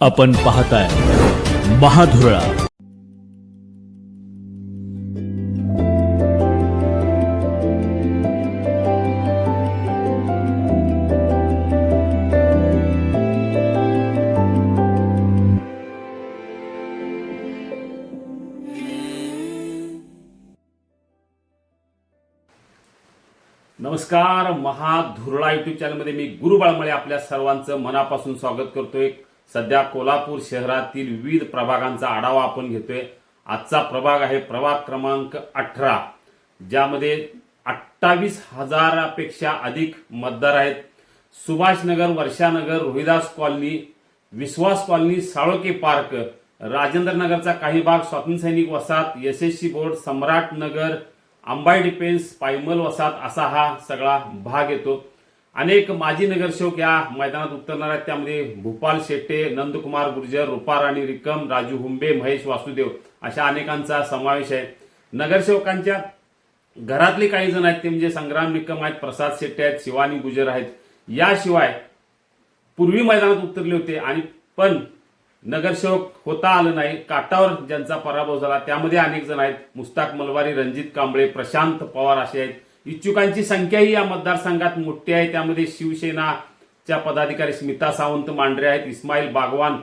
आपण पाहताय महाधुरळा. नमस्कार महाधुरळा युट्यूब चॅनलमध्ये मी गुरुबाळमळे आपल्या सर्वांचं मनापासून स्वागत करतोय. सध्या कोल्हापूर शहरातील विविध प्रभागांचा आढावा आपण घेतोय. आजचा प्रभाग आहे प्रभाग क्रमांक अठरा ज्यामध्ये अठ्ठावीस हजारापेक्षा अधिक मतदार आहेत. Subhashnagar Varshanagar Rohidas colony Vishwas colony Saloke park राजेंद्रनगरचा काही भाग स्वातंत्र्यसैनिक वसाहत यशस्वी बोर्ड सम्राट नगर अंबाई डिफेन्स पायमल वसाहत असा हा सगळा भाग येतो. अनेक माजी नगरसेवक या मैदानात उतरणार आहेत. त्यामध्ये भूपाल शेट्टे नंदकुमार गुर्जर रुपाराणी रिकम राजू हुंबे महेश वासुदेव अशा अनेकांचा समावेश आहे. नगरसेवकांच्या घरातले काही जण आहेत ते म्हणजे संग्राम निकम आहेत प्रसाद शेट्टे आहेत शिवानी गुजर आहेत. याशिवाय पूर्वी मैदानात उतरले होते आणि पण नगरसेवक होता आलं नाही. काटावर ज्यांचा पराभव झाला त्यामध्ये अनेक जण आहेत. मुस्ताक मलवारी रणजित कांबळे प्रशांत पवार असे आहेत. इच्छुकांची संख्याही या मतदारसंघात मोठी आहे. त्यामध्ये शिवसेनाच्या पदाधिकारी स्मिता सावंत मांढरे आहेत इस्माईल बागवान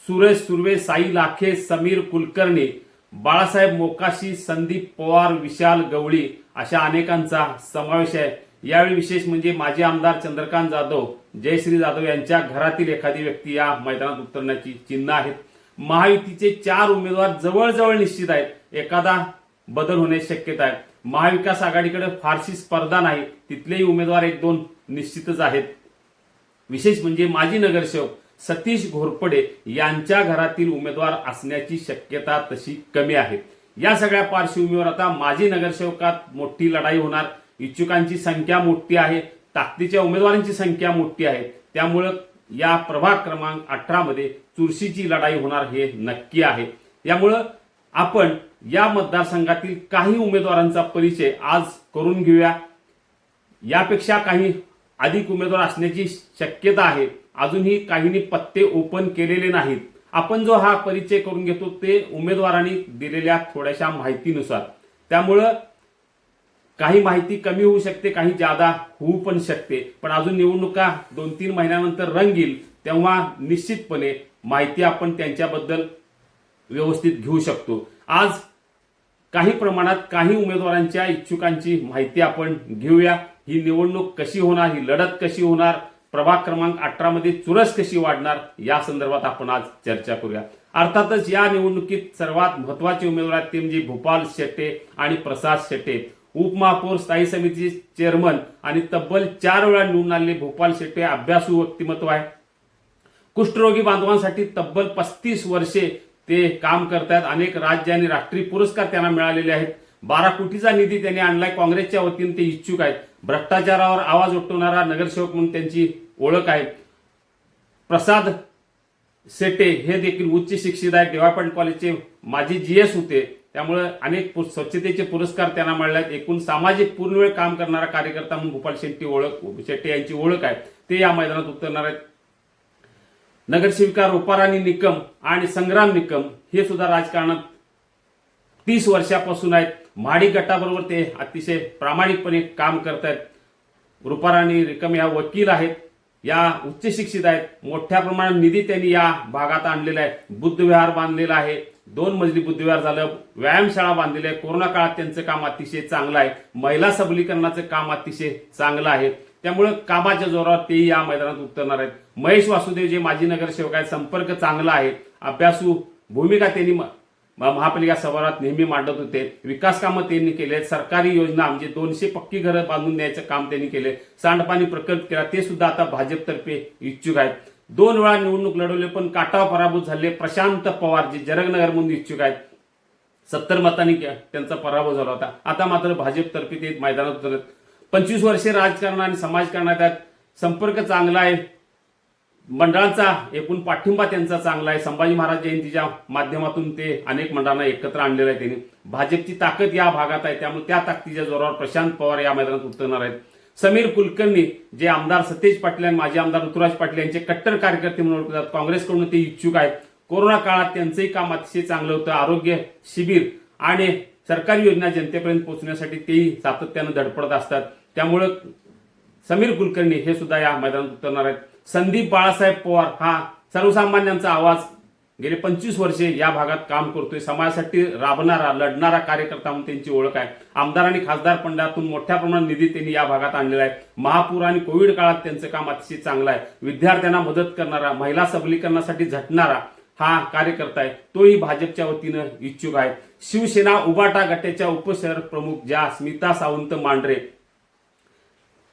सुरेश सुर्वे साई लाखे समीर कुलकर्णी बाळासाहेब मोकाशी संदीप पवार विशाल गवळी अशा अनेकांचा समावेश आहे. यावेळी विशेष म्हणजे माजी आमदार चंद्रकांत जाधव जयश्री जाधव यांच्या घरातील एखादी व्यक्ती या मैदानात उतरण्याची चिन्ह आहेत. महायुतीचे चार उमेदवार जवळजवळ निश्चित आहेत. एखादा बदल होण्याची शक्यता आहे. महाविकास आघाडीकडे फारशी स्पर्धा नाही तिथलेही उमेदवार एक दोन निश्चितच आहेत. विशेष म्हणजे माजी नगरसेवक सतीश घोरपडे यांच्या घरातील उमेदवार असण्याची शक्यता तशी कमी आहे. या सगळ्या पार्श्वभूमीवर आता माजी नगरसेवकात मोठी लढाई होणार. इच्छुकांची संख्या मोठी आहे ताकदीच्या उमेदवारांची संख्या मोठी आहे. त्यामुळं या प्रभाग क्रमांक अठरामध्ये चुरशीची लढाई होणार हे नक्की आहे. यामुळं आपण या मतदारसंघातील काही उमेदवारांचा परिचय आज करून घेऊया. यापेक्षा काही अधिक उमेदवार असण्याची शक्यता आहे. अजूनही काहींनी पत्ते ओपन केलेले नाहीत. आपण जो हा परिचय करून घेतो ते उमेदवारांनी दिलेल्या थोड्याशा माहितीनुसार. त्यामुळं काही माहिती कमी होऊ शकते काही जादा होऊ पण शकते. पण अजून निवडणुका दोन तीन महिन्यानंतर रंगील तेव्हा निश्चितपणे माहिती आपण त्यांच्याबद्दल व्यवस्थित घेऊ शकतो. आज काही प्रमाणात काही उमेदवारांच्या इच्छुकांची माहिती आपण घेऊया. ही निवडणूक कशी होणार ही लढत कशी होणार प्रभाग क्रमांक अठरा मध्ये चुरस कशी वाढणार या संदर्भात आपण आज चर्चा करूया. अर्थातच या निवडणुकीत सर्वात महत्त्वाचे उमेदवार आहेत ते म्हणजे भूपाल शेट्टे आणि प्रसाद शेट्टे. उपमहापौर स्थायी समितीचे चेअरमन आणि तब्बल चार वेळा निवडून आलेले भोपाल शेट्टे अभ्यासू व्यक्तिमत्व आहे. कुष्ठरोगी बांधवांसाठी तब्बल पस्तीस वर्षे ते काम करतात अनेक राज्य आणि राष्ट्रीय पुरस्कार त्यांना मिळालेले आहेत. बारा कोटीचा निधी त्यांनी आणलाय. काँग्रेसच्या वतीने ते इच्छुक आहेत. भ्रष्टाचारावर आवाज उठवणारा नगरसेवक म्हणून त्यांची ओळख आहे. प्रसाद सेटे हे देखील उच्च शिक्षित आहेत. डेव्हलपमेंट कॉलेजचे माजी जीएस होते. त्यामुळे अनेक स्वच्छतेचे पुरस्कार त्यांना मिळाले आहेत एकूण सामाजिक पूर्णवेळ काम करणारा कार्यकर्ता म्हणून गोपाल शेट्टी ओळख शेट्टे यांची ओळख आहे. ते या मैदानात उतरणार आहेत. नगरसेविका रुपाराणी निकम आणि संग्राम निकम हे सुद्धा राजकारणात तीस वर्षापासून आहेत. माडी गटाबरोबर ते अतिशय प्रामाणिकपणे काम करत आहेत रुपाराणी रिकम या वकील आहेत. या उच्च शिक्षित आहेत. मोठ्या प्रमाणात निधी त्यांनी या भागात आणलेला आहे. बुद्धविहार बांधलेला आहे. दोन मजली बुद्धविहार झालं. व्यायामशाळा बांधलेली आहे. कोरोना काळात त्यांचं काम अतिशय चांगलं आहे. महिला सबलीकरणाचं काम अतिशय चांगलं आहे. त्यामुळे कामाच्या जोरावर तेही या मैदानात उतरणार आहेत. महेश वासुदेव जे माजी नगरसेवक आहेत संपर्क चांगला आहे. अभ्यासू भूमिका त्यांनी महापालिका सभागृहात नेहमी मांडत होते. विकास कामं त्यांनी केले सरकारी योजना म्हणजे दोनशे पक्की घरं बांधून द्यायचं काम त्यांनी केले सांडपाणी प्रकल्प केला. ते सुद्धा आता भाजपतर्फे इच्छुक आहेत. दोन वेळा निवडणूक लढवले पण काटाव पराभूत झाले. प्रशांत पवार जे जरगनगर म्हणून इच्छुक आहेत. सत्तर मतांनी के- त्यांचा पराभव झाला होता. आता मात्र भाजपतर्फे ते मैदानात उतरत पंचवीस वर्षे राजकारण आणि समाजकारणात संपर्क चांगला आहे. मंडळांचा एकूण पाठिंबा त्यांचा चांगला आहे. संभाजी महाराज जयंतीच्या माध्यमातून ते अनेक मंडळांना एकत्र आणलेलं आहे त्यांनी. भाजपची ताकद या भागात आहे त्यामुळे त्या ताकदीच्या जोरावर प्रशांत पवार या मैदानात उतरणार आहेत. समीर कुलकर्णी जे आमदार सतेज पाटील आणि माजी आमदार ऋतुराज पाटील यांचे कट्टर कार्यकर्ते म्हणून ओळखतात काँग्रेसकडून ते इच्छुक आहेत. कोरोना काळात त्यांचंही काम अतिशय चांगलं होतं. आरोग्य शिबिर आणि सरकारी योजना जनतेपर्यंत पोहोचण्यासाठी तेही सातत्यानं धडपडत असतात. त्यामुळं समीर कुलकर्णी हे सुद्धा या मैदानात उतरणार आहेत. संदीप बाळासाहेब पवार हा सर्वसामान्यांचा आवाज. गेले पंचवीस वर्षे या भागात काम करतोय. समाजासाठी राबणारा लढणारा कार्यकर्ता म्हणून त्यांची ओळख आहे. आमदार आणि खासदार फंडातून मोठ्या प्रमाणात निधी त्यांनी या भागात आणलेला आहे. महापूर आणि कोविड काळात त्यांचं काम अतिशय चांगलं आहे. विद्यार्थ्यांना मदत करणारा महिला सबलीकरणासाठी झटणारा हा कार्यकर्ता आहे. तोही भाजपच्या वतीनं इच्छुक आहे. शिवसेना उबाटा गटाच्या उपशहर प्रमुख ज्या स्मिता सावंत मांढरे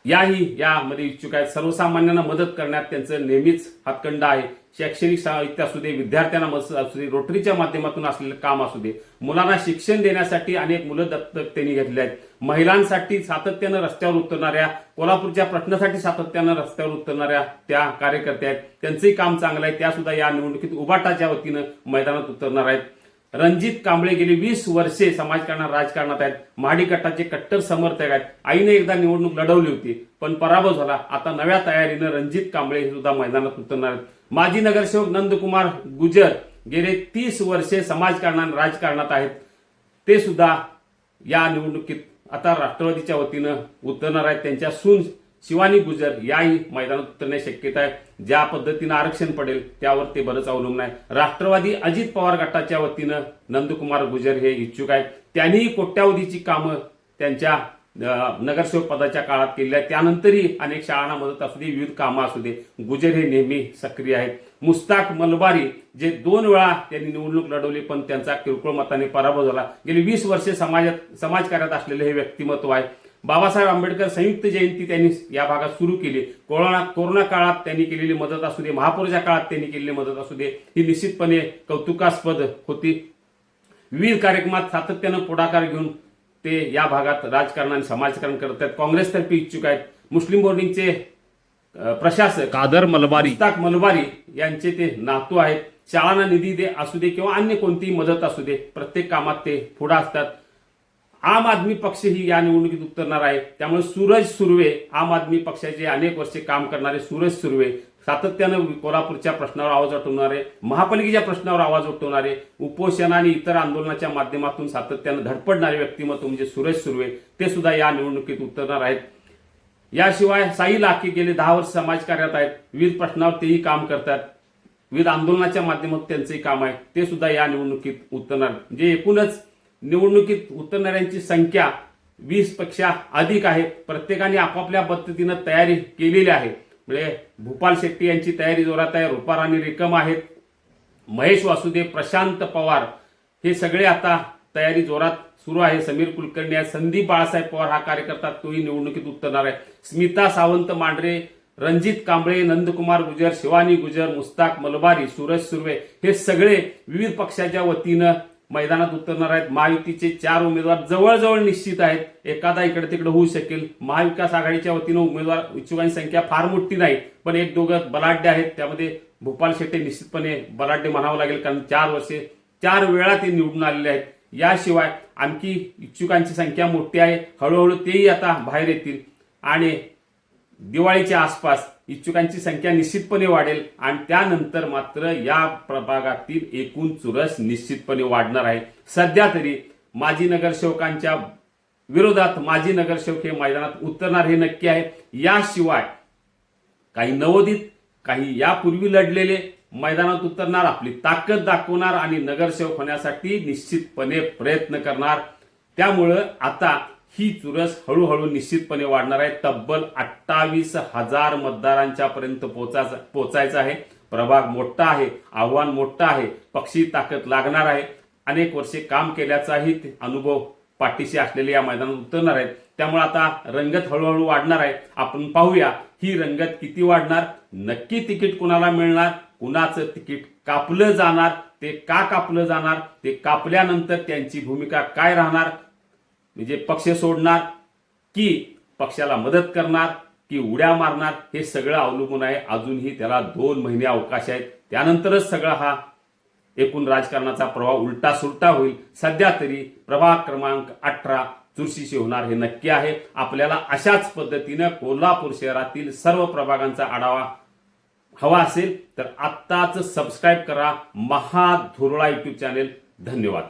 याही यामध्ये इच्छुक आहेत. सर्वसामान्यांना मदत करण्यात त्यांचं नेहमीच हातखंड आहे. शैक्षणिक साहित्य असू दे विद्यार्थ्यांना मदत असू दे रोटरीच्या माध्यमातून असलेलं काम असू दे मुलांना शिक्षण देण्यासाठी अनेक मुलं दत्तक त्यांनी घेतले आहेत. महिलांसाठी सातत्यानं रस्त्यावर उतरणाऱ्या कोल्हापूरच्या प्रश्नासाठी सातत्यानं रस्त्यावर उतरणाऱ्या त्या कार्यकर्त्या आहेत. त्यांचंही काम चांगलं आहे. त्या सुद्धा या निवडणुकीत उबाटाच्या वतीनं मैदानात उतरणार आहेत. रणजित कांबळे गेली वीस वर्षे समाजकारणात राजकारणात आहेत. महाडी गटाचे कट्टर समर्थक आहेत. आईने एकदा निवडणूक लढवली होती पण पराभव झाला. आता नव्या तयारीनं रणजित कांबळे हे सुद्धा मैदानात उतरणार आहेत. माजी नगरसेवक नंदकुमार गुजर गेले तीस वर्षे समाजकारणात राजकारणात आहेत. ते सुद्धा या निवडणुकीत आता राष्ट्रवादीच्या वतीनं उतरणार आहेत. त्यांच्या सून शिवानी गुजर याही मैदानात उतरण्याची शक्यता आहे. ज्या पद्धतीनं आरक्षण पडेल त्यावर ते बरंच अवलंबून आहे. राष्ट्रवादी अजित पवार गटाच्या वतीनं नंदकुमार गुजर हे इच्छुक आहेत. त्यांनीही कोट्यावधीची कामं त्यांच्या नगरसेवक पदाच्या काळात केली आहे त्यानंतरही अनेक शाळांना मदत असू दे विविध कामं असू दे गुजर हे नेहमी सक्रिय आहेत. मुस्ताक मलबारी जे दोन वेळा त्यांनी निवडणूक लढवली पण त्यांचा किरकोळ मताने पराभव झाला. गेली वीस वर्षे समाजात समाजकार्यात असलेले हे व्यक्तिमत्व आहे. बाबासाहेब आंबेडकर संयुक्त जयंती त्यांनी या भागात सुरू केली. कोरोना कोरोना काळात त्यांनी केलेली मदत असू दे महापूरच्या काळात त्यांनी केलेली मदत असू दे ही निश्चितपणे कौतुकास्पद होती. विविध कार्यक्रमात सातत्यानं पुढाकार घेऊन ते या भागात राजकारण आणि समाजकारण करत आहेत. काँग्रेसतर्फे इच्छुक आहेत मुस्लिम बोर्डिंगचे प्रशासक कादर मलबारी. मुस्ताक मलबारी यांचे ते नातू आहेत. शाळांना निधी दे असू दे किंवा अन्य कोणतीही मदत असू दे प्रत्येक कामात ते पुढे असतात. आम आदमी पक्ष ही या निवडणुकीत उतरणार आहे. त्यामुळे सूरज सुर्वे आम आदमी पक्षाचे अनेक वर्षे काम करणारे सूरज सुर्वे सातत्यानं कोल्हापूरच्या प्रश्नावर आवाज उठवणारे महापालिकेच्या प्रश्नावर आवाज उठवणारे उपोषण आणि इतर आंदोलनाच्या माध्यमातून सातत्यानं धडपडणारे व्यक्तिमत्व म्हणजे सुरेश सुर्वे ते सुद्धा या निवडणुकीत उतरणार आहेत. याशिवाय साई लाखे गेले दहा वर्ष समाजकार्यात आहेत. विविध प्रश्नावर तेही काम करतात. विविध आंदोलनाच्या माध्यमातून त्यांचंही काम आहे. ते सुद्धा या निवडणुकीत उतरणार. जे एकूणच निवडणुकीत उतरणाऱ्यांची संख्या वीसपेक्षा अधिक आहे. प्रत्येकाने आपापल्या पद्धतीनं तयारी केलेली आहे. म्हणजे भूपाल शेट्टी यांची तयारी जोरात आहे रुपाराणी रिकम आहेत महेश वासुदेव प्रशांत पवार हे सगळे आता तयारी जोरात सुरू आहे. समीर कुलकर्णी आहे संदीप बाळासाहेब पवार हा कार्यकर्ता तोही निवडणुकीत उतरणार आहे. स्मिता सावंत मांढरे रणजित कांबळे नंदकुमार गुजर शिवानी गुजर मुस्ताक मलबारी सूरज सुर्वे हे सगळे विविध पक्षाच्या वतीनं मैदानात उतरणार आहेत. महायुतीचे चार उमेदवार जवळजवळ निश्चित आहेत. एखादा इकडे तिकडे होऊ शकेल. महाविकास आघाडीच्या वतीनं उमेदवार इच्छुकांची संख्या फार मोठी नाही. पण एक दोघं बलाढ्य आहेत. त्यामध्ये भूपाल शेट्टी निश्चितपणे बलाढ्य म्हणावं लागेल कारण चार वर्षे चार वेळा ते निवडून आलेले आहेत. याशिवाय आणखी इच्छुकांची संख्या मोठी आहे. हळूहळू तेही आता बाहेर येतील. आणि दिवाळीच्या आसपास इच्छुकांची संख्या निश्चितपणे वाढेल आणि त्यानंतर मात्र या प्रभागातील एकूण चुरस निश्चितपणे वाढणार आहे. सध्या तरी माजी नगरसेवकांच्या विरोधात माजी नगरसेवक हे मैदानात उतरणार हे नक्की आहे. याशिवाय काही नवोदित काही यापूर्वी लढलेले मैदानात उतरणार आपली ताकद दाखवणार आणि नगरसेवक होण्यासाठी निश्चितपणे प्रयत्न करणार. त्यामुळं आता ही चुरस हळूहळू निश्चितपणे वाढणार आहे. तब्बल अठ्ठावीस हजार मतदारांच्या पर्यंत पोचायचं पोचायचं आहे. प्रभाग मोठा आहे आव्हान मोठं आहे पक्षी ताकद लागणार आहे. अनेक वर्षे काम केल्याचाही अनुभव पाठीशी असलेले या मैदानात उतरणार आहेत. त्यामुळे आता रंगत हळूहळू वाढणार आहे. आपण पाहूया ही रंगत किती वाढणार? नक्की तिकीट कुणाला मिळणार? कुणाचं तिकीट कापलं जाणार? ते का कापलं जाणार? ते कापल्यानंतर त्यांची भूमिका काय राहणार? म्हणजे पक्ष सोडणार की पक्षाला मदत करणार की उड्या मारणार हे सगळं अवलंबून आहे. अजूनही त्याला दोन महिने अवकाश आहेत. त्यानंतरच सगळा हा एकूण राजकारणाचा प्रवाह उलटा सुलटा होईल. सध्या तरी प्रभाग क्रमांक अठरा चुरशीशी होणार हे नक्की आहे. आपल्याला अशाच पद्धतीनं कोल्हापूर शहरातील सर्व प्रभागांचा आढावा हवा असेल तर आत्ताच सबस्क्राईब करा. Mahadhurala YouTube channel. धन्यवाद.